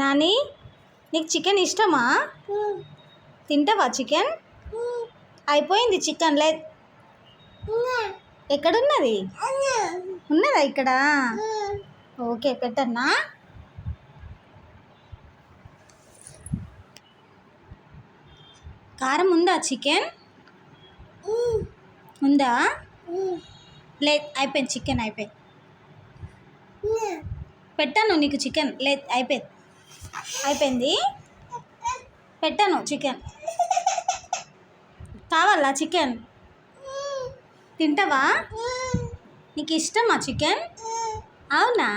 నాని నీకు చికెన్ ఇష్టమా? తింటావా చికెన్? అయిపోయింది చికెన్ లే. ఎక్కడున్నది? ఉన్నదా ఇక్కడ? ఓకే పెట్టన్నా. కారం ఉందా చికెన్? ఉందా? లేదు అయిపోయింది చికెన్ అయిపోయింది. పెట్టాను నీకు చికెన్. లేదు అయిపోయింది. అయిపోయింది. పెట్టాను చికెన్. కావాలా చికెన్? తింటావా? నీకు ఇష్టమా చికెన్? అవునా?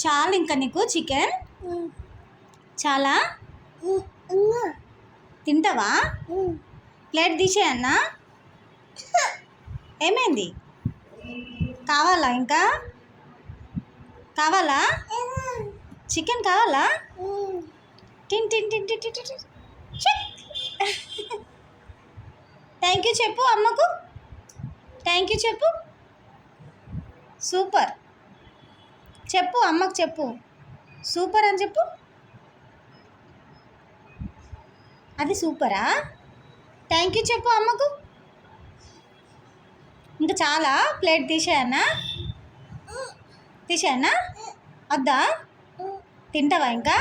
చాలు ఇంకా నీకు చికెన్? చాలా? తింటావా? ప్లేట్ తీసేయన్నా ఏమైంది? కావాలా ఇంకా? కావాలా? చికెన్ కావాలా? టిన్ టిన్ టిన్ టిన్ టిన్ టిన్. థ్యాంక్ యూ చెప్పు అమ్మకు. Thank you super. సూపర్. చెప్పు అమ్మకు చెప్పు. సూపర్ అని చెప్పు. అది సూపరా? థ్యాంక్ యూ చెప్పు అమ్మకు. ఇంకా చాలా. ప్లేట్ తీసేయనా? తీసేయనా? వద్దా? తింటావా ఇంకా?